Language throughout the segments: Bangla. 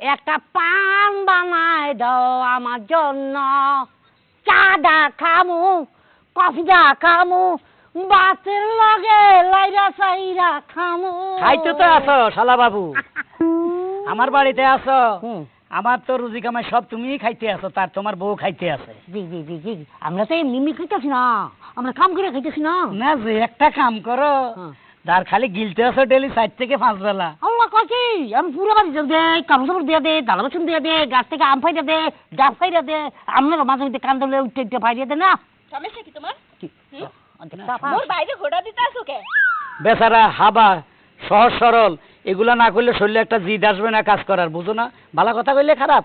একটা পান বানায় দাও আমার জন্য। চাটা খামু কফিটা খামু বাতের লগে লাইরা সাইরা খামু। খাইতে তো আছো শালা বাবু। আমার বাড়িতে আছো। আমার তো রুজি কামাই সব তুমিই খাইতে আছো তার তোমার বউ খাইতে আছে। জি জি জি জি আমরা তো এমনি খাইতেছি না আমরা কাম করে খাইতেছি না। না যে একটা কাম করো। হ্যাঁ। যার খালি গিলতে আছো ডেলি চার থেকে পাঁচ বেলা। কাছে আমি পুরো বাড়ি যাব দে কাপড় চাপড় দিয়ে দে দালা বাসন দিয়ে দে গাছ থেকে আম ফাইটা দে ডাব ফাইটা দে আপনার মাঝে মধ্যে কান ধরলে উঠতে উঠতে ফাইটা দে না? সমস্যা কি তোমার? মোর বাইরে ঘোড়া দিতে আসো কে? বেচারা হাবা সহজ সরল এগুলা না করলে শরীরে একটা জিদ আসবে না কাজ করার বুঝো না? ভালো কথা কইলে খারাপ?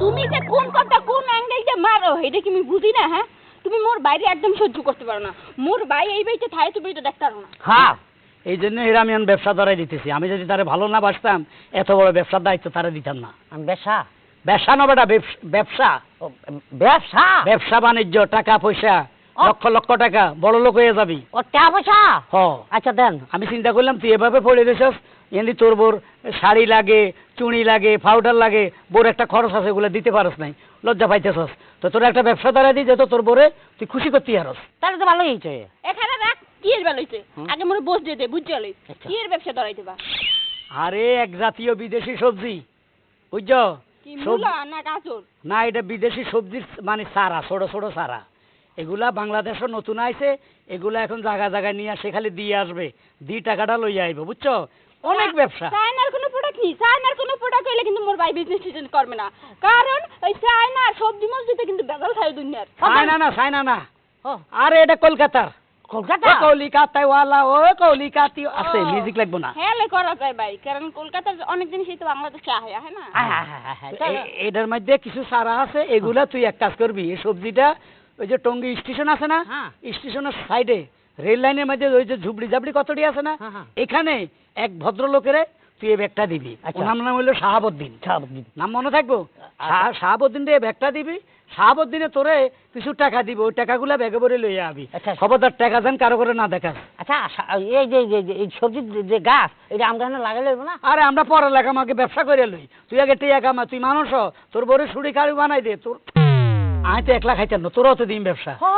তুমি যে কোন কথা কোন অ্যাঙ্গেল যে মারো এটা কি আমি বুঝি না হ্যাঁ? তুমি মোর বাইরে একদম সহ্য করতে পারো না। মোর ভাই এই বাড়িতে থাকে তুমি এটা দেখতে পারো না। হ্যাঁ। এই জন্য এরা আমি এখন ব্যবসা ধরাই দিতেছি। আমি যদি তারে ভালো না বাসতাম এত বড় ব্যবসার দায়িত্ব তারা দিতাম না। আমি ব্যবসা? ব্যবসা না বেটা ব্যবসা ব্যবসা। ব্যবসা? বাণিজ্য টাকা পয়সা লক্ষ লক্ষ টাকা বড় লোক হয়ে যাবি। ও টাকা পয়সা? হ। আচ্ছা দেন। আমি চিন্তা করলাম তুই এভাবে পড়ে গেছিস এমনি তোর বোর শাড়ি লাগে চুড়ি লাগে পাউডার লাগে বোর একটা খরচ আছে এগুলো দিতে পারস নাই লজ্জা পাইতেছস। তো তোর একটা ব্যবসা দ্বারা দিই যেত তোর বোরে তুই খুশি করতে পারস। তাহলে তো ভালোই হয়েছে এখানে কি এর বেলা আগে মোর বস দিয়ে দে বুঝছ লই আচ্ছা। কি এর ব্যবসা ধরাইতে বা আরে এক জাতীয় বিদেশি সবজি। বুঝছ? কি মূলা না গাজর? না এটা বিদেশি সবজির মানে সারা ছোট ছোট সারা এগুলা বাংলাদেশও নতুন আইছে এগুলা এখন জায়গা জায়গায় নিয়ে আসে খালি দিয়ে আসবে। দি টাকাটা লইয়া আইব বুঝছ? অনেক ব্যবসা। চায়নার কোনো প্রোডাক্ট নেই। চায়নার কোনো প্রোডাক্ট হইলে কিন্তু মোর ভাই বিজনেস টিজনেস করবে না। কারণ ওই চায়নার সবজি মসজিদে কিন্তু বেজাল খাই দুনিয়ার। চায়না না চায়না না। আরে এটা কলকাতার। কলকাতা কলকাতায় ওয়ালা ও কলিকাতি আছে মিউজিক লাগবো না হ্যাঁ লে করা যায় ভাই কারণ কলকাতার অনেক জিনিসই তো বাংলাদেশে আহে হ্যাঁ না হ্যাঁ হ্যাঁ হ্যাঁ আয়। এটার মধ্যে কিছু সারা আছে এগুলা তুই এক কাজ করবি এই সবজিটা ওই যে টঙ্গী স্টেশন আছে না হ্যাঁ। স্টেশনের সাইডে রেল লাইনের মধ্যে ওই যে ঝুবড়ি ঝাবড়ি কতটি আছে না হ্যাঁ, হ্যাঁ। এখানে এক ভদ্রলোকের তুই এই ব্যাগটা দিবি আচ্ছা। ওনার নাম হলো শাহাবুদ্দিন শাহাবুদ্দিন। নাম মনে থাকব আচ্ছা। শাহ- শাহাবুদ্দিন দিয়ে ব্যাগটা দিবি শাহাবুদ্দিনে তোরে কিছু টাকা দিব ওই টাকাগুলা ব্যাগে ভরে লইয়া আবি আচ্ছা। খবরদার টাকা যেন কারও করে না দেখাস আচ্ছা এই যে এই সবজির যে- গাছ এটা আমরা এখানে লাগাইলে হইবো না আরে আমরা পড়ালেখা আমাকে ব্যবসা করে লই তুই আগে টিয়া কামা তুই মানুষ তোর বড় সুড়ি কাড়ি বানাই দে তোর আমি তো একলা খাইতাম না তোরও তো দিন ব্যবসা। ও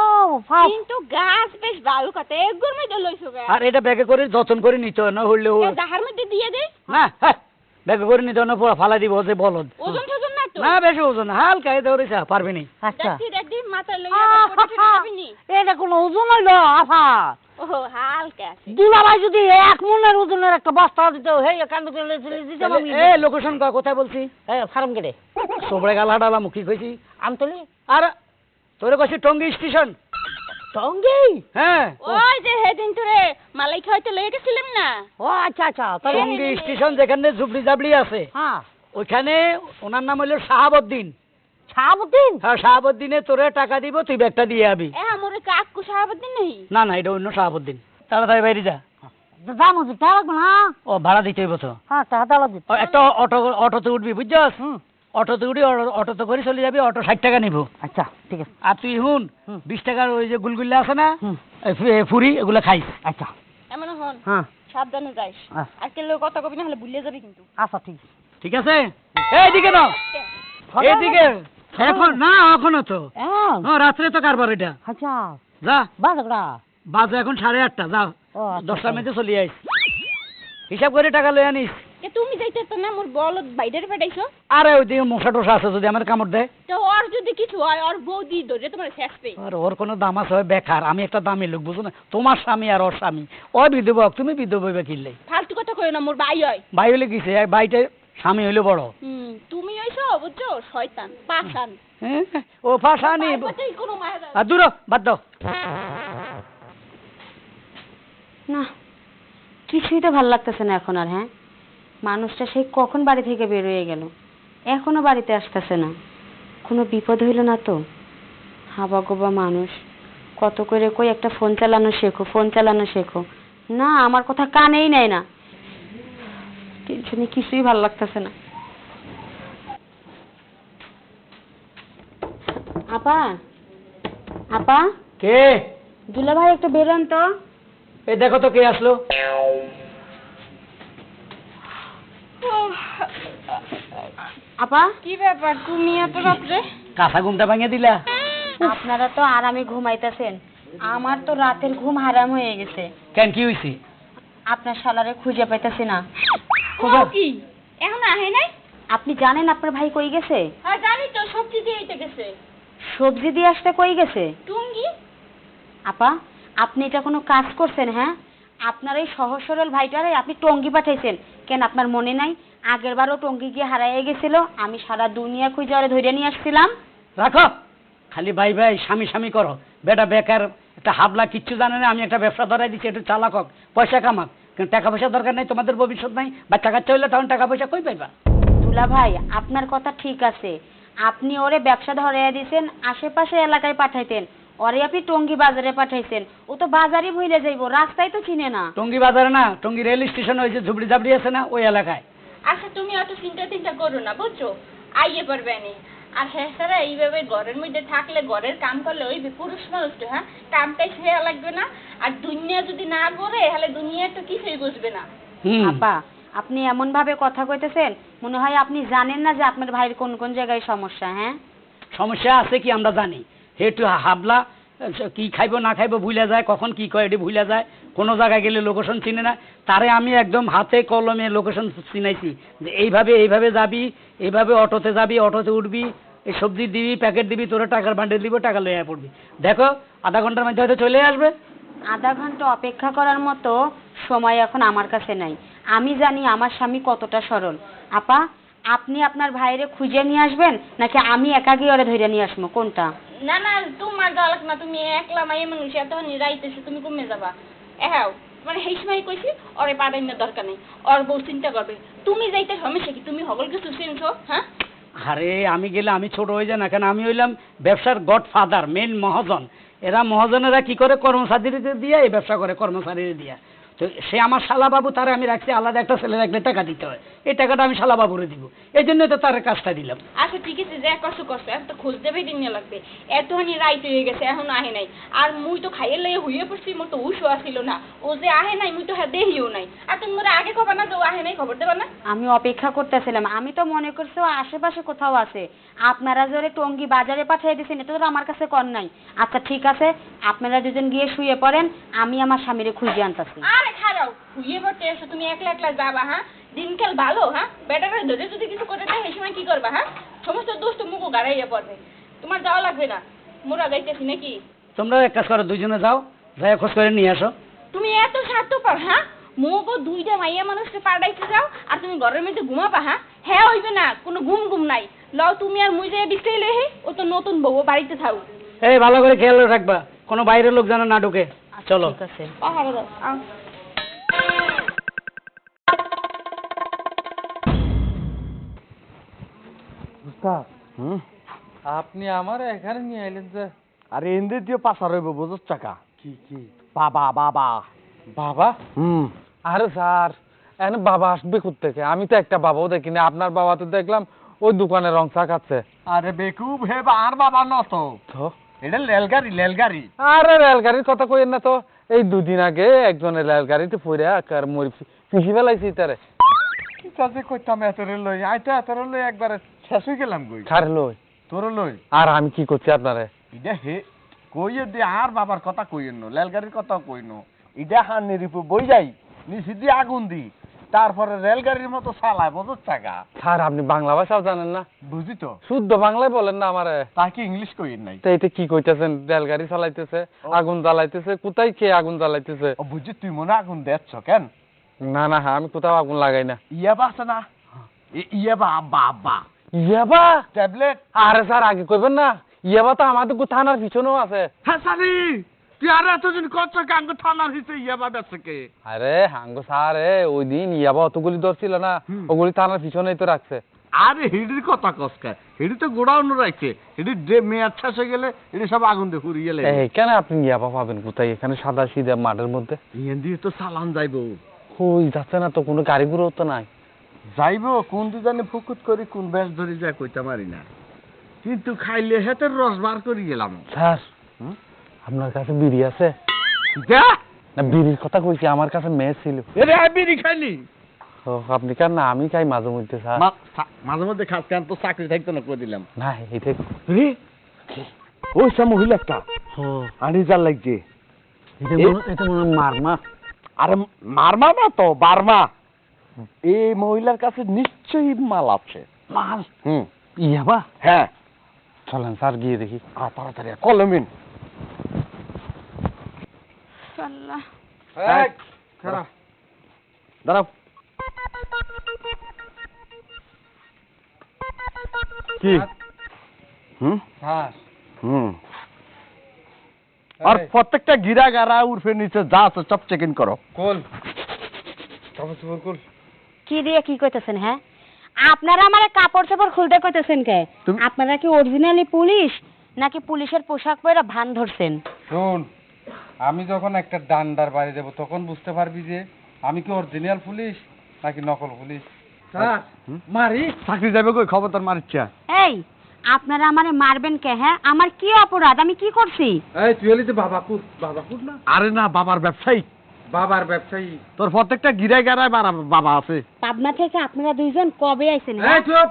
কিন্তু গাছ বেশ ভালো কথা একগুর মধ্যে লইছো গে। আর এটা ব্যাগে করে যতন করে নিতে হয় না হইলে এ দাহার মধ্যে দিয়ে দে। না হ্যাঁ, ব্যাগে করে নিতে হয় না পুরো ফালা দিব যে বলদ। ওজন টোজন না তো? না বেশি ওজন হালকা এই ধরেছে পারবি নি। আচ্ছা। মাথায় লইয়া এটা কোনো ওজন হইল আফা। দুলাভাই যদি এক মনের ওজনের একটা বস্তা দিত হে কান্দ করে লেচে দিতে আমি। এ লোকেশন কোথায় বলছি? ফার্ম কেটে সোবড়ে গালা ডালা মুখি কইছি। আমতলি? আর তোরে কইছি টঙ্গী স্টেশন। টঙ্গি? হ্যাঁ। ওই যে হেদিন তোরে মালাই খাইতে লইয়া গেছিলাম না। ও আচ্ছা আচ্ছা টঙ্গী স্টেশন যেখানে ঝুপড়ি জাবড়ি আছে হ্যাঁ। ওইখানে ওনার নাম হলো শাহাবুদ্দিন। শাহাবুদ্দিন? হ্যাঁ শাহাবুদ্দিনে তোরে টাকা দিব তুই ব্যাগটা দিয়ে আবি। এ মোরে কাকু সাহাবুদ্দিন নেই না না এটা অন্য শাহাবুদ্দিন। তাড়াতাড়ি বাইরে যা। জানো যে টাকা না? ও ভাড়া দিতে হইব তো। হ্যাঁ টাকা একটা অটো অটোতে উঠবি বুঝছস? হুম। অটোতে উঠি অটো- অটোতে করে চলে যাবি অটো ষাট টাকা নিব। আচ্ছা ঠিক আছে। আর তুই হুন বিশ টাকার ওই যে গুলগুল্লা আছে না ফুরি এগুলো খাইস আচ্ছা। এমন হন হ্যাঁ। সাবধানে যাইস। আচ্ছা। আজকে লোক কথা কবি না হলে ভুলে যাবি কিন্তু। আচ্ছা ঠিক আছে। ঠিক আছে? এইদিকে না এইদিকে। এখন না এখনও তো। হ্যাঁ। হ্যাঁ রাত্রে তো কারবার এটা। আচ্ছা। যা। বাজাকড়া বাজে এখন সাড়ে আটটা যাও আচ্ছা, দশটার মধ্যে চলে আইস। হিসাব করে টাকা লই আনিস। এ তুমি যাইতে তো না মোর বলদ বাইরের পেটাইছো আরে ওই দিকে মশা টশা আছে যদি আমার কামড় দেয়। তো ওর যদি কিছু হয় ওর বউ দি ধরে তোমার শেষ পে আর ওর কোনো দাম আছে হয় বেকার আমি একটা দামি লোক বুঝো না? তোমার স্বামী আর ওর স্বামী। ওই বিধবক তুমি বিধব হইবে কিনলে ফালতু কথা কই না মোর ভাই হয়। ভাই হইলে কিসে? এক ভাইটা স্বামী হইলে বড়। হুম তুমি হইছো বুঝছ? শয়তান পাশান হ্যাঁ? ও ফাঁসানি পাইপতেই কোনো মায়া আর দূর বাদ দাও। না কিছুই তো ভালো লাগতেছে না এখন আর হ্যাঁ? মানুষটা সেই কখন বাড়ি থেকে বের হয়ে গেল? এখনও বাড়িতে আসতেছে না। কোনো বিপদ হইল না তো? হাবা গোবা মানুষ কত করে কই একটা ফোন চালানো শেখো ফোন চালানো শেখো। না আমার কথা কানেই নেয় না। টেনশনে কিছুই ভালো লাগতেছে না। আপা? আপা? কে? দুলা ভাই একটু বেরোন তো। এই দেখো তো কে আসলো। আপা? কি ব্যাপার? তুমি এত রাত্রে? কাঁচা ঘুমটা ভাঙিয়ে দিলা? আপনারা তো আরামে ঘুমাইতেছেন। আমার তো রাতের ঘুম হারাম হয়ে গেছে। কেন কি হয়েছে আপনার শালারে খুঁজে পাইতেছি না। কি? এখন আহে নাই? আপনি জানেন আপনার ভাই কই গেছে? হ্যাঁ জানি তো সবজি দিয়ে আইতে গেছে। সবজি দিয়ে আসতে কই গেছে? টুঙ্গি? আপা আপনি এটা কোনো কাজ করছেন হ্যাঁ? আপনার এই সহজ সরল ভাইটারে আপনি টঙ্গি পাঠাইছেন। কেন আপনার মনে নাই? আগের বারও টঙ্গি গিয়ে হারাইয়া গেছিল। আমি সারা দুনিয়া খুঁজে ওরে ধরে নিয়ে আসছিলাম। রাখো। খালি ভাই ভাই স্বামী স্বামী করো। বেটা বেকার একটা হাবলা কিচ্ছু জানে না আমি একটা ব্যবসা ধরাই দিচ্ছি একটু চালাক হোক। পয়সা কামাক। কিন্তু টাকা পয়সা দরকার নেই তোমাদের ভবিষ্যৎ নাই? বাচ্চা কাচ্চা হইলে তখন টাকা পয়সা কই পাইবা? দুলা ভাই আপনার কথা ঠিক আছে। আপনি ওরে ব্যবসা ধরাইয়া দিয়েছেন আশেপাশে এলাকায় পাঠাইতেন। ওরে আপনি টঙ্গি বাজারে পাঠাইছেন ও তো বাজারই ভুলে যাইবো রাস্তায় তো চিনে না। টঙ্গি বাজারে না টঙ্গি রেল স্টেশন ওই যে ঝুবড়ি ঝাবড়ি আছে না ওই এলাকায়। আচ্ছা তুমি অত চিন্তা চিন্তা করো না বুঝছ? আইয়ে পারবে নি আর হ্যাঁ স্যার এইভাবে ঘরের মধ্যে থাকলে ঘরের কাম করলে ওই যে পুরুষ মানুষ তো হ্যাঁ? কামটাই ছেড়ে লাগবে না। আর দুনিয়া যদি না করে তাহলে দুনিয়া তো কিছুই বুঝবে না। আপা আপনি এমন ভাবে কথা কইতেছেন মনে হয় আপনি জানেন না যে আপনার ভাইয়ের কোন কোন জায়গায় সমস্যা হ্যাঁ? সমস্যা আছে কি আমরা জানি। হেটু হাবলা কি খাইব, না খাইব ভুলে যায়, কখন কি কয় এটি ভুলে যায়। কোনো জায়গায় গেলে লোকেশন চিনে না। তারে আমি একদম হাতে কলমে লোকেশন চিনাইছি। যে এইভাবে এইভাবে যাবি, এইভাবে অটোতে যাবি, অটোতে উঠবি, এই সবজি দিবি প্যাকেট দিবি, তোরা টাকার বান্ডেল দিব, টাকা লইয়া পড়বি। দেখো, আধা ঘণ্টার মধ্যে হয়তো চলে আসবে। আধা ঘণ্টা অপেক্ষা করার মতো সময় এখন আমার কাছে নাই। আমি জানি আমার স্বামী কতটা সরল। আপা আপনি আপনার ভাইরে খুঁজে নিয়ে আসবেন? নাকি আমি একা গিয়ে ওরে ধরে নিয়ে আসব? কোনটা? না না তোমার যাওয়া লাগবে না তুমি একলা মাইয়ে মানুষ এত নিরাইতেছে তুমি কমে যাবা। হ্যাঁ মানে সেই সময় কইছি ওরে পাঠাইনের দরকার নেই ওর বউ চিন্তা করবে। তুমি যাইতে সমস্যা কি? তুমি হগল কিছু চিনছো হ্যাঁ? আরে আমি গেলে আমি ছোট হয়ে যাই না কেন? আমি হইলাম ব্যবসার গড ফাদার মেন মহাজন। এরা মহাজনেরা কি করে কর্মচারীদের দিয়ে এই ব্যবসা করে কর্মচারীদের দিয়ে? তো সে আমার শালা বাবু তারা আমি রাখছি আলাদা একটা ছেলে রাখলে টাকা দিতে হয়। এই টাকাটা আমি শালাবাবুরে দিব। এই জন্য তো তার কাজটা দিলাম। আচ্ছা ঠিক আছে যে কষ্ট করছে এখন তো খোঁজ দেবে দিন লাগবে। এতখানি রাইত হয়ে গেছে এখন আহে নাই। আর মুই তো খাইয়ে লইয়ে হইয়ে পড়ছি মোর তো উশও আসিল না। ও যে আহে নাই মুই তো হ্যাঁ দেহিও নাই। আর তুমি মোরে আগে খবর না যে ও আহে নাই খবর দেবা না? আমি অপেক্ষা করতেছিলাম। আমি তো মনে করছি ও আশেপাশে কোথাও আছে। আপনারা জোরে টঙ্গি বাজারে পাঠিয়ে দিয়েছেন এটা তো আমার কাছে কর নাই। আচ্ছা ঠিক আছে আপনারা দুজন গিয়ে শুয়ে পড়েন আমি আমার স্বামীরে খুঁজে আনতাছি। আরে খারাও হইয়ে পড়তে এসো তুমি একলা একলা যাবা হ্যাঁ? দিনকাল ভালো হ্যাঁ? বেটারা ধরে যদি কিছু করে দেয় সেই সময় কি করবা হ্যাঁ? সমস্ত দোষ তো মুখো গাড়াইয়া পড়বে। তোমার যাওয়া লাগবে না। মোরা যাইতেছি নাকি? তোমরা এক কাজ করো দুইজনে যাও যাই খোঁজ করে নিয়ে আসো। তুমি এত স্বার্থপর হ্যাঁ? মুগো দুইটা মাইয়া মানুষকে পাঠাইতে যাও আর তুমি ঘরের মধ্যে ঘুমাবা হ্যাঁ? হ্যাঁ হইবে না কোনো ঘুম ঘুম নাই। লও তুমি আর মুই যাই বিস্তাই লেহে ও তো নতুন বউ বাড়িতে থাও এই ভালো করে খেয়াল রাখবা কোনো বাইরের লোক যেন না ঢুকে। চলো। ঠিক আছে। পাহাড়ে দাও হুম? আপনি আমার এখানে নিয়ে এলেন যে। আরে এনদে দিয়ে পাশা রইব বুঝছ টাকা কি কি? বাবা বাবা। বাবা? হুম। আরে স্যার এখানে বাবা আসবে থেকে আমি তো একটা বাবাও দেখিনি আপনার বাবা তো দেখলাম ওই দোকানে রং চা খাচ্ছে আরে বেকুব হে আর বাবা নত। তো? এটা লেলগাড়ি লেলগাড়ি আরে রেলগাড়ির কথা কইেন না তো। এই দুদিন আগে একজনের রেলগাড়িতে পড়ে আর মরি ফিসি ফেলাইছি তারে কি কাজে কইতাম এতরে লই? আই তো এতরে লই একবারে শেষ হয়ে গেলাম কই? খারে লই? তোর লই। আর আমি কি করছি আপনারে? ইডা হে কইয়ে দে আর বাবার কথা কইয়েন ন রেলগাড়ির কথা কইন ইডা হানের উপর বই যাই নিচে দিয়ে আগুন দি। তারপরে রেলগাড়ির মতো চালায় বুঝছ টাকা স্যার আপনি বাংলা ভাষাও জানেন না? বুঝি তো। শুদ্ধ বাংলায় বলেন না আমারে। তাকে ইংলিশ কইয়েন নাই? তো এতে কি কইতেছেন? রেলগাড়ি চালাইতেছে আগুন জ্বালাইতেছে কোথায় কে আগুন জ্বালাইতেছে? বুঝি তুই মনে আগুন দেখছ কেন? না না হ্যাঁ আমি কোথাও আগুন লাগাই না। ইয়াবা আছে না? ই- ইয়াবা আব্বা আব্বা। ইয়াবা? ট্যাবলেট? আরে স্যার আগে কইবেন না। ইয়াবা তো আমাদের গো থানার পিছনেও আছে। হ্যাঁ সারি তুই আর এতদিন কত কাঙ্গ থানার হিসে ইয়াবা আরে হাঙ্গো স্যার ওই দিন ইয়াবা অতগুলি ধরছিল না। ওগুলি থানার পিছনেই তো রাখছে। আরে হিডির কথা কসকা হিডি তো গোড়াউন রাখছে। হিডি মেয়াদ শেষ গেলে হিডি সব আগুন দিয়ে ফুরিয়ে গেলে এখানে আপনি ইয়াবা পাবেন কোথায়? এখানে সাদা সিধা মাঠের মধ্যে। ইয়েন দিয়ে তো চালান যাইবো। কই যাচ্ছে না তো? কোনো গাড়ি গুঁড়ো তো নাই। যাইবো কোন দুজনে ফুকুত করি কোন বেশ ধরে যায় কইতে পারি না। কিন্তু খাইলে হেতের রস বার করে গেলাম। স্যার আপনার কাছে বিড়ি আছে? না বিড়ির কথা কইছি আমার কাছে মেয়ে ছিল। এরে বিড়ি ও আপনি কেন না আমি খাই মাঝে মধ্যে স্যার। মাঝে মধ্যে খাস কেন তো চাকরি থাকতো না করে দিলাম? না এটা রে! ওই সব মহিলাটা আনি যার লাগছে। এটা মনে- এটা মনে মারমা। আরে মারমা না তো বারমা। এই মহিলার কাছে নিশ্চয়ই মাল আছে। মাল? হুম। ইয়াবা হ্যাঁ। চলেন স্যার গিয়ে দেখি। আ, তাড়াতাড়ি কলমিন। আল্লাহ। দাঁড়াও। কি? হুম? হুম। আর প্রত্যেকটা গিরা গারা উর্ফে নিচে যা আছে সব চেক ইন করো। কোল। কোল। কি দিয়ে কি কইতেছেন হ্যাঁ? আপনারা আমার কাপড় চাপড় খুলতে কইতেছেন কে? তুমি- আপনারা কি অরিজিনালি পুলিশ নাকি পুলিশের পোশাক পরে ভান ধরছেন? শোন আমি যখন একটা ডান্ডার বাড়ি দেবো তখন বুঝতে পারবি যে আমি কি অরিজিনাল পুলিশ নাকি নকল পুলিশ? স্যার মারি? চাকরি যাবে কই? খবরদার মারিচ্ছা এই আপনারা আমারে মারবেন কে হ্যাঁ? আমার কি অপরাধ? আমি কি করছি? এই তুই হলি তো বাবাকুর বাবাকুর না? আরে না বাবার ব্যবসায়ী। বাবার ব্যবসায়ী। তোর প্রত্যেকটা গিরায় গারায় বাবা আছে। পাবনা থেকে আপনারা দুইজন কবে আইছেন এই? চুপ!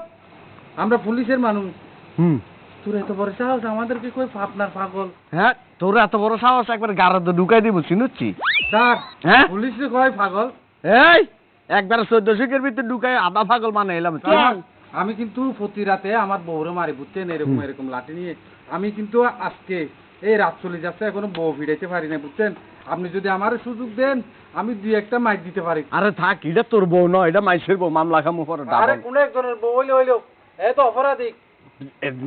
আমরা পুলিশের মানুষ। হুম। তোর এত বড় সাহস আমাদেরকে কই আপনার পাগল? হ্যাঁ তোর এত বড় সাহস একবার গারাতে ঢুকাই দিব চিনুচ্ছি। স্যার হ্যাঁ? পুলিশে কয় পাগল? এই একবার চোদ্দ শিখের ভিতরে ঢুকাই আধা পাগল মানে এলাম। আমি কিন্তু প্রতি রাতে আমার বউরে মারি বুঝছেন? এরকম এরকম লাঠি নিয়ে। আমি কিন্তু আজকে এই রাত চলে যাচ্ছে এখনও বউ ফিরাইতে পারি না বুঝছেন? আপনি যদি আমার সুযোগ দেন আমি দুই একটা মাইক দিতে পারি। আরে থাক এটা তোর বউ নয় এটা মাইসের বউ মামলা খামু পরে আরে কোন একজনের বউ হইল হইল। এ তো অপরাধী।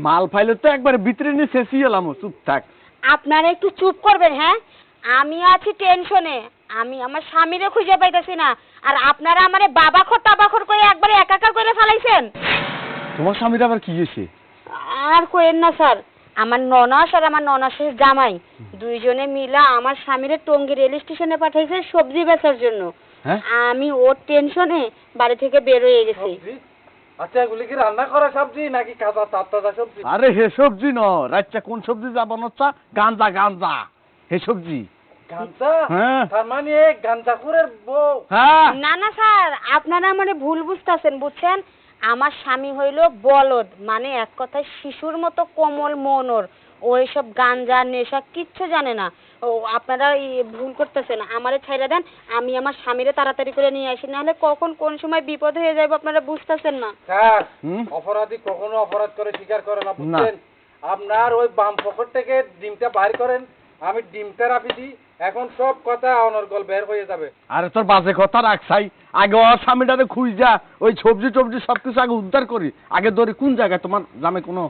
মাল ফাইলে তো একবার ভিতরে নিয়ে শেষই এলাম চুপ থাক। আপনারা একটু চুপ করবেন হ্যাঁ? আমি আছি টেনশনে আমি আমার স্বামীরে খুঁজে পাইতেছি না। আর আপনারা আমারে বাবাখর তাবাখর করে একবারে একাকার করে ফেলাইছেন। তোমার স্বামীর আবার কি হয়েছে? আর করেন না স্যার। আমার ননাস আর আমার ননাসের জামাই। দুইজনে মিলা আমার স্বামীরে টঙ্গী রেল স্টেশনে পাঠাইছে সবজি বেচার জন্য। হ্যাঁ? আমি ওর টেনশনে বাড়ি থেকে বের হয়ে গেছি। আচ্ছা এগুলি কি রান্না করা সবজি নাকি কাঁচা তাজা সবজি? আরে হে সবজি ন রাচ্চা কোন সবজি যাব নচ্চা? গাঞ্জা গাঞ্জা হে সবজি। গাঞ্জা হ্যাঁ। তার মানে হ্যাঁ। না না স্যার। আপনারা মানে ভুল বুঝতেছেন বুঝছেন? আমার স্বামী হইল বলদ মানে এক কথায় শিশুর মতো কোমল মনর। ও এসব গাঞ্জা নেশা কিচ্ছু জানে না। ও আপনারা ভুল করতেছেন আমারে ছাইরা দেন আমি আমার স্বামীরে তাড়াতাড়ি করে নিয়ে আসি নাহলে কখন কোন সময় বিপদ হয়ে যাবে আপনারা বুঝতেছেন না। স্যার অপরাধী কখনো অপরাধ করে স্বীকার করে না বুঝছেন আপনার ওই বাম পকেট থেকে ডিমটা বাইর করেন আমি ডিম রাখি দিই এখন সব কথা অনর্গল বের হয়ে যাবে। আরে তোর বাজে কথা রাখ রাখছাই আগে ওর স্বামীটারে খুঁজ যা ওই সবজি টবজি সবকিছু আগে উদ্ধার করি। আগে ধরি কোন জায়গায় তোমার জামে কোনো?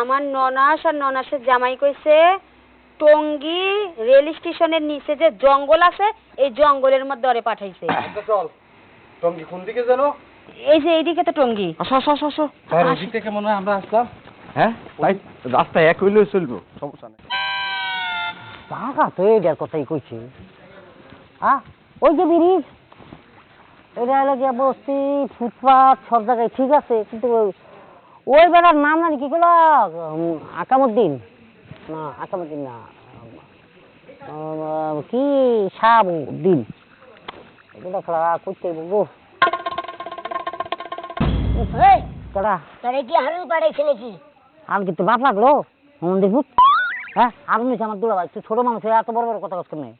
আমার ননাস আর ননাসের জামাই কইছে টঙ্গী রেল স্টেশনের নিচে যে জঙ্গল আছে এই জঙ্গলের মধ্যে ওরে পাঠাইছে। আচ্ছা চল। টঙ্গি কোন দিকে জানো এই যে এইদিকে তো টঙ্গী। আসো আসো আসো আসো। থেকে মনে হয় আমরা আসলাম। হ্যাঁ? তাই রাস্তা এক হইলেও চলবো সমস্যা নেই। টাকা তো এটার কথাই কইছে। ওই যে ব্রিজ এটা হলো গিয়া বস্তি ফুটপাথ সব জায়গায় ঠিক আছে কিন্তু ওই- বেড়ার নাম জানি কি করল আকামুদ্দিন। না আকামুদ্দিন না। কি? শাহাবুদ্দিন। খেলা করতে গো। কেডা? তারে কি পাড়াইছে নাকি? আর কি তোর বাপ লাগল? ভূত হ্যাঁ? আর নিচে আমার দুলা ভাই তুই ছোট মানুষ এত বড় বড় কথা কথা নেই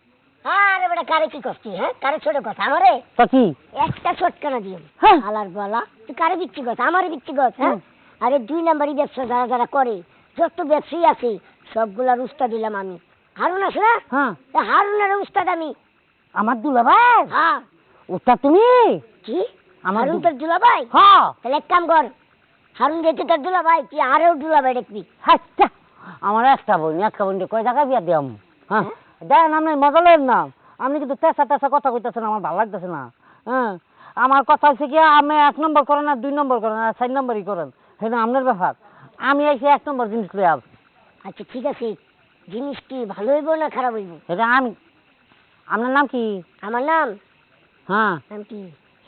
আরে বেটা কারে কি করছিস হ্যাঁ? কারে ছোট কথা আমারে? তো কি? একটা ছোটকানা দিও হ্যাঁ। আলার বলা তুই কারে বিচ্ছি কথা আমারে বিচ্ছি কথা হ্যাঁ? আরে দুই নাম্বারই ব্যবসা যারা যারা করে যত ব্যবসায়ী আছে সবগুলার উস্তাদ দিলাম আমি। হারুন আছে না? হ্যাঁ। হারুনের উস্তাদ আমি। আমার দুলা ভাই হ্যাঁ। ওটা তুমি? কি? আমার হারুন তোর দুলাভাই? হ্যাঁ। তাহলে এক কাম কর হারুন যেতে তোর দুলাভাই তুই আরেও দুলাভাই দেখবি। আচ্ছা আমার একটা বোন একটা বোন কয় টাকা বিয়া দিয়াম? হ্যাঁ? দেন আপনি মজা লেন না। আপনি কিন্তু তেসা তেসা কথা কইতেছেন আমার ভালো লাগতেছে না। হ্যাঁ? আমার কথা হচ্ছে কি আমি এক নম্বর করেন আর দুই নম্বর করেন আর চার নম্বরই করেন। সেটা আপনার ব্যাপার। আমি এসে এক নম্বর জিনিস লয়ে আস আচ্ছা ঠিক আছে। জিনিস কি ভালো হইব না খারাপ হইব? এটা আমি আপনার নাম কি? আমার নাম? হ্যাঁ। নাম কি?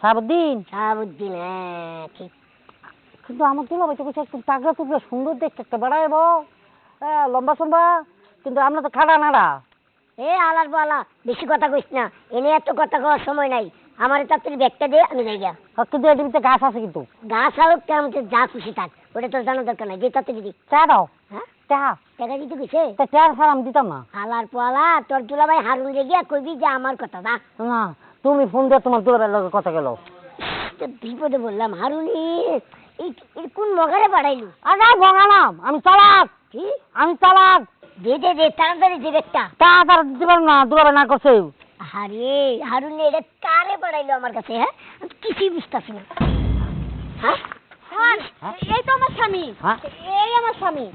সাবুদ্দিন শাহাবুদ্দিন হ্যাঁ ঠিক। কিন্তু আমার দুলা ভাই তো একটু টাকরা টুকরা সুন্দর দেখতে একটা বেড়াইব হ্যাঁ লম্বা সম্বা কিন্তু আমরা তো খাড়া নাড়া। এ আলার বালা বেশি কথা কইস না। এনে এত কথা কওয়ার সময় নাই। আমার তাড়াতাড়ি ব্যাগটা দে আমি যাই গা হচ্ছে দিয়ে দিবি তো গাছ আছে কিন্তু। গাছ হোক কেমন যা খুশি থাক। ওটা তোর জানার দরকার নাই। যে তাড়াতাড়ি দি চা দাও। হ্যাঁ? টাকা দিতে তা আমি দিতাম না। হালার পোয়ালা তোর দুলাভাই হারুন রে গিয়া কইবি যে আমার কথা না না তুমি ফোন দিয়ে তোমার দুলাবের লগে কথা গেল বিপদে বললাম হারুন কোন মগারে বাড়াইলু আরে ভগালাম আমি চালাক। কি? আমি চালাক দে দে দে তাড়াতাড়ি দে ব্যাগটা তাড়াতাড়ি দিতে পারব না দুলাবে না করছে। আরে হারুন এটা কারে বাড়াইলো আমার কাছে হ্যাঁ? কিছুই বুঝতেছি না। হ্যাঁ? এই তো আমার স্বামী। হ্যাঁ। এই আমার স্বামী।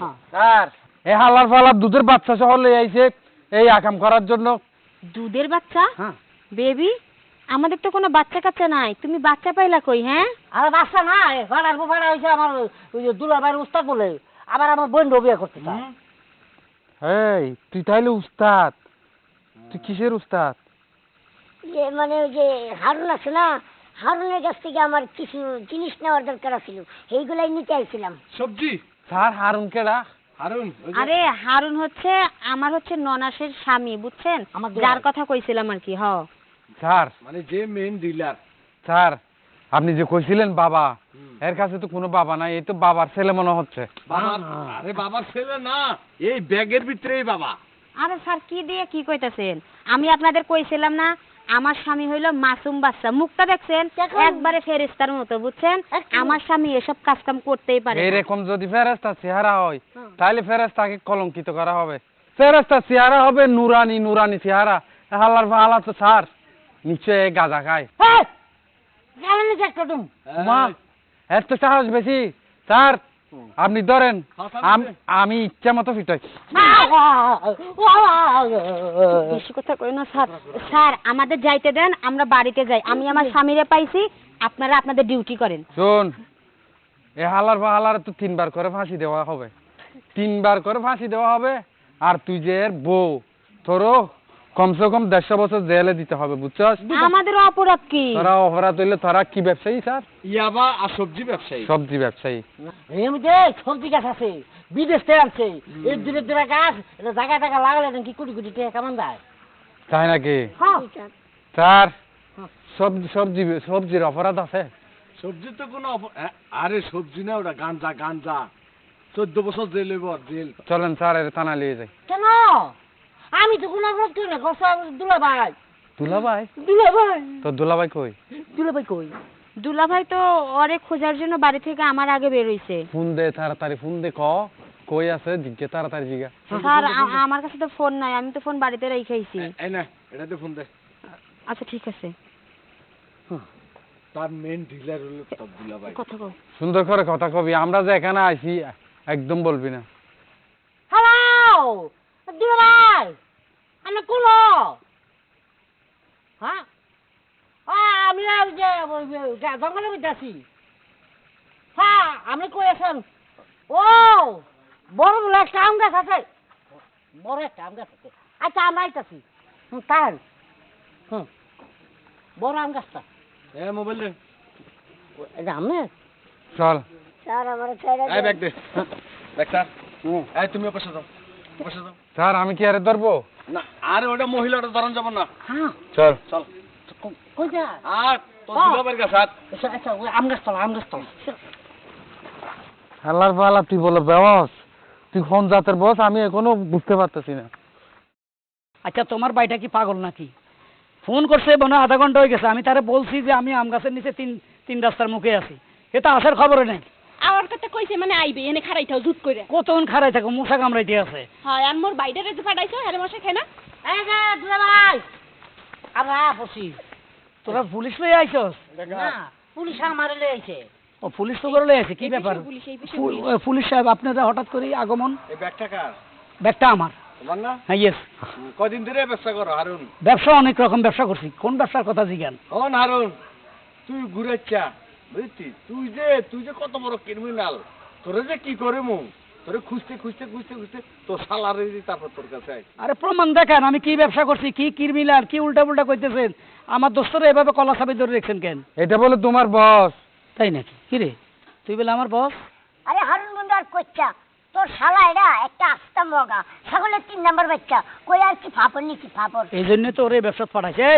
হ্যাঁ। স্যার। এই হালার ফালার দুধের বাচ্চা সহ লই আইছে এই আকাম করার জন্য। দুধের বাচ্চা? হ্যাঁ। বেবি আমাদের তো কোনো বাচ্চা কাচ্চা নাই। তুমি বাচ্চা পাইলা কই হ্যাঁ? আরে বাচ্চা না ভাড়ার ভাড়া হয়েছে আমার ওই দুলাভাইয়ের উস্তাদ বলে। আবার আমার বোন বিয়ে করতে চায়। এই তুই তাইলে উস্তাদ। তুই কিসের উস্তাদ? যে মানে ওই যে হারুন আছে না? হারুনের কাছ থেকে আমার কিছু জিনিস নেওয়ার দরকার ছিল এইগুলাই নিতে আইছিলাম। সবজি? স্যার হারুন কেডা? হারুন আরে হারুন হচ্ছে আমার হচ্ছে ননাসের স্বামী বুঝছেন? আমার যার কথা কইছিলাম আর কি হ। স্যার। মানে যে মেন ডিলার স্যার আপনি যে কইছিলেন বাবা এর কাছে তো কোনো বাবা নাই এই তো বাবার ছেলে মনে হচ্ছে। আরে বাবার ছেলে না এই ব্যাগের ভিতরেই বাবা। আরে স্যার কি দিয়ে কি কইতাছেন? আমি আপনাদের কইছিলাম না আমার স্বামী হইল মাসুম বাচ্চা। মুখটা দেখছেন? একবারে ফেরেস্তার মতো বুঝছেন? আমার স্বামী এসব কাজ কাম করতেই পারে না। এইরকম যদি ফেরেস্তা চেহারা হয় তাহলে ফেরেস্তাকে কলঙ্কিত করা হবে। ফেরেস্তা চেহারা হবে নুরানি নুরানি চেহারা। হালার হালা তো স্যার নিশ্চয় গাঁজা খায়। হ্যাঁ জানেন যে মা এত সাহস বেশি। স্যার আপনি ধরেন আমি ইচ্ছা মতো ফিটাই বেশি কথা কই না স্যার। স্যার আমাদের যাইতে দেন আমরা বাড়িতে যাই। আমি আমার স্বামীরে পাইছি আপনারা আপনাদের ডিউটি করেন। শোন এ হালার বা হালার তো তিনবার করে ফাঁসি দেওয়া হবে। তিনবার করে ফাঁসি দেওয়া হবে আর তুই যে বউ তোরও কমসে কম দেড়শো বছর জেলে দিতে হবে বুঝছস? আমাদের অপরাধ কি? তোরা অপরাধ হইলে তোরা কি ব্যবসায়ী স্যার? ইয়াবা আর সবজি ব্যবসায়ী। সবজি ব্যবসায়ী। এমনি সবজি গাছ আছে বিদেশ থেকে আনছে এর দূরে দূরে গাছ এটা জায়গা টাকা লাগালে নাকি কোটি কোটি টাকা কেমন দেয়? তাই নাকি? হ্যাঁ। স্যার সবজি সবজি সবজির অপরাধ আছে? সবজি তো কোনো অপ- আরে সবজি না ওটা গাঞ্জা গাঞ্জা। চোদ্দ বছর জেল হইব জেল। চলেন স্যার এর থানা নিয়ে যাই। কেন? আমি তো কোনো করি না কষ্ট দুলা ভাই দুলাভাই? দুলা ভাই তোর দুলাভাই কই? দুলা ভাই কই? দুলাভাই তো অরে খোঁজার জন্য বাড়ি থেকে আমার আগে বের হইছে। ফোন দে তাড়াতাড়ি ফোন দে ক। কই আছে? জিজ্ঞে তাড়াতাড়ি জিজ্ঞা স্যার আমার কাছে তো ফোন নাই আমি তো ফোন বাড়িতে রেখেছি এই না এটাতে ফোন দে। আচ্ছা ঠিক আছে। তার মেন ডিলার হলো তবদুল্লা ভাই কথা কও। সুন্দর করে কথা কবি আমরা যে এখানে আইছি একদম বলবি না। হ্যালো দুলা ভাই। আমি কুলো। হ্যাঁ? হ্যাঁ আমি যে ওই যে গা- জঙ্গলের মধ্যে আছি হ্যাঁ আপনি কই আছেন ও বড় বড় একটা আম গাছ আছে। বড় একটা আম গাছ আছে। আচ্ছা আমরা আইতাছি। হুম তাই হুম বড় আম গাছটা। এ মোবাইল দে। এটা আমি চল। স্যার আমার ছেড়ে এই ব্যাগ দে। Bag sir. এই তুমি পাশে যাও। স্যার আমি কি আরে ধরবো? না আরে ওটা মহিলাটা ধরন যাব না। হ্যাঁ। চল। চল। কই যা? আর তোর বাহ। কাছে আচ্ছা আচ্ছা ওই আম আল্লাহর পালা তুই বলো তুই কোন জাতের বস? আমি এখনও বুঝতে পারতেছি না। আচ্ছা তোমার ভাইটা কি পাগল নাকি? ফোন করছে মনে আধা ঘণ্টা হয়ে গেছে। আমি তারে বলছি যে আমি আম গাছের নিচে তিন তিন রাস্তার মুখে আছি। এটা আসার খবরে নেই। আমার কথা কইছে মানে আইবে এনে খারাইটাও জুত করে কতক্ষণ খারাই থাকো? মশা কামড়াইতে আছে। হয় আর মোর বাইরে যে ফাটাইছো হ্যাঁ মশা খায় না? এই যে দুলা ভাই! আমরা বসি। তোরা পুলিশ লয়ে আইছস? না পুলিশ আমারে লয়ে আইছে। ও পুলিশ তো করে লয়ে আইছে? কি ব্যাপার? পুলিশ, সাহেব আপনারা হঠাৎ করে আগমন? এই ব্যাগটা কার? ব্যাগটা আমার। তোমার না? হ্যাঁ ইয়েস কদিন ধরে ব্যবসা করো হারুন? ব্যবসা অনেক রকম ব্যবসা করছি। কোন ব্যবসার কথা জিজ্ঞান? ও হারুন। তুই ঘুরেচ্ছা বুঝছি তুই যে তুই যে কত বড় ক্রিমিনাল তোরে যে কি করে মু তোরে খুঁজতে খুঁজতে খুঁজতে খুঁজতে তোর সালারে তারপর তোর কাছে আরে প্রমাণ দেখান আমি কি ব্যবসা করছি কি কিরমিলার কি উল্টা পুল্টা কইতেছেন আমার দোস্তরা এভাবে কলা সাবি ধরে রেখেছেন কেন? এটা বলে তোমার বস তাই নাকি? কি রে? তুই বলে আমার বস আরে হারুন বন্ধু আর কইছা তোর শালা এরা একটা আস্তা মগা ছাগলের তিন নাম্বার বাচ্চা কই আর কি ফাপড় নি কি ফাপড়? এই জন্য তো ওরে ব্যবসা পাঠাইছে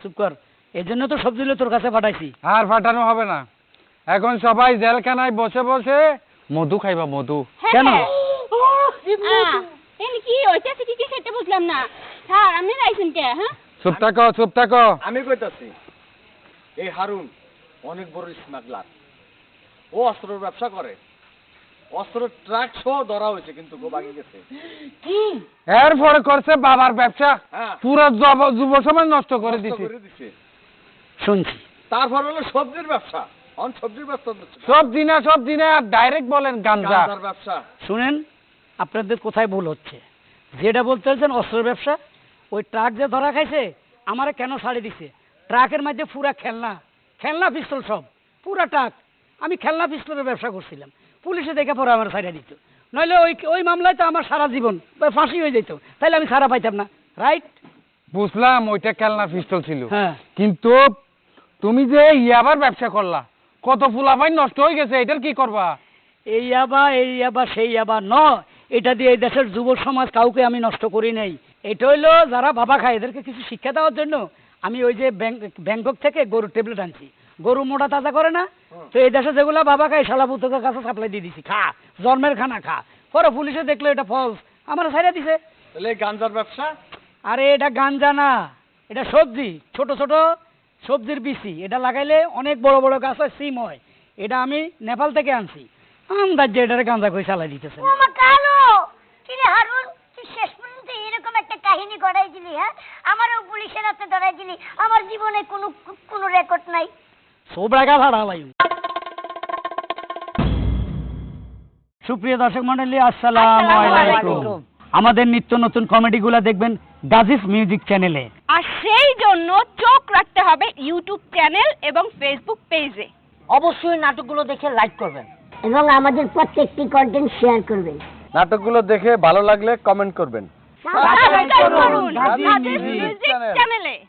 চুপ কর। এই জন্য তো সবজিগুলো তোর কাছে পাঠাইছি। আর ফাটানো হবে না। এখন সবাই জেলখানায় বসে বসে মধু খাইবা মধু। কেন? কি হইতেছে কি কি সেটা বুঝলাম না। স্যার আপনি রাইছেন কে হ্যাঁ? চুপ থাকো চুপ থাকো। আমি কইতাছি এই হারুন অনেক বড় স্মাগলার। ও অস্ত্রের ব্যবসা করে। অস্ত্র ট্রাক সহ ধরা হয়েছে কিন্তু গেছে। এরপরে করছে বাবার ব্যবসা। হ্যাঁ। পুরো যুব সমাজ নষ্ট করে দিছে। শুনছি। তারপর হলো সবজির ব্যবসা। অন সবজির ব্যবসা হচ্ছে। সব দিনে সব ডাইরেক্ট বলেন গাঞ্জা ব্যবসা। শুনেন আপনাদের কোথায় ভুল হচ্ছে? যেটা বলতে চাইছেন অস্ত্রের ব্যবসা। ওই ট্রাক যে ধরা খাইছে আমারে কেন ছাড়ি দিছে? ট্রাকের মধ্যে পুরা খেলনা। খেলনা পিস্তল সব। পুরা ট্রাক। আমি খেলনা পিস্তলের ব্যবসা করছিলাম। পুলিশে দেখে পরে আমার ছাড়া দিত। নইলে ওই ওই মামলায় তো আমার সারা জীবন ফাঁসি হয়ে যেত তাইলে আমি সারা পাইতাম না। রাইট বুঝলাম ওইটা খেলনা পিস্তল ছিল। হ্যাঁ। কিন্তু তুমি যে ইয়াবার ব্যবসা করলা কত ফুলাফাই নষ্ট হয়ে গেছে এটার কি করবা? এই আবা এই আবা সেই আবা ন এটা দিয়ে এই দেশের যুব সমাজ কাউকে আমি নষ্ট করি নাই। এটা হইল যারা বাবা খায় এদেরকে কিছু শিক্ষা দেওয়ার জন্য আমি ওই যে ব্যাংকক থেকে গরুর ট্যাবলেট আনছি। গরু মোটা তাজা করে না? তো এই দেশে যেগুলা বাবা খায় শালা পুতকের কাছে সাপ্লাই দিয়ে দিছি খা জন্মের খানা খা। পরে পুলিশে দেখল এটা ফলস আমার ছাইরা দিছে। তাহলে গাঁজার ব্যবসা? আরে এটা গাঞ্জা না এটা সবজি ছোট ছোট সবজির বিচি এটা লাগাইলে অনেক বড় বড় গাছ হয় সিম হয়। এটা আমি নেপাল থেকে আনছি। আন্দাজ এটারে গাঞ্জা করে চালাই দিতেছে। কালো! কিরে হারুন তুই শেষ পর্যন্ত এরকম একটা কাহিনী গড়াই দিলি হ্যাঁ? আমারও পুলিশের হাতে ধরাই দিলি আমার জীবনে কোনো কোনো রেকর্ড নাই। সোবরাগা ভাড়া লাইম সুপ্রিয় দর্শক মন্ডলী আসসালামু আসসালামু আলাইকুম। আলাইকুম। আমাদের নিত্য নতুন কমেডিগুলো দেখবেন গাজিস মিউজিক চ্যানেলে। আর সেই জন্য চোখ রাখতে হবে ইউটিউব চ্যানেল এবং ফেসবুক পেজে অবশ্যই নাটকগুলো দেখে লাইক করবেন এবং আমাদের প্রত্যেকটি কন্টেন্ট শেয়ার করবেন। নাটকগুলো দেখে ভালো লাগলে কমেন্ট করবেন। সাবস্ক্রাইব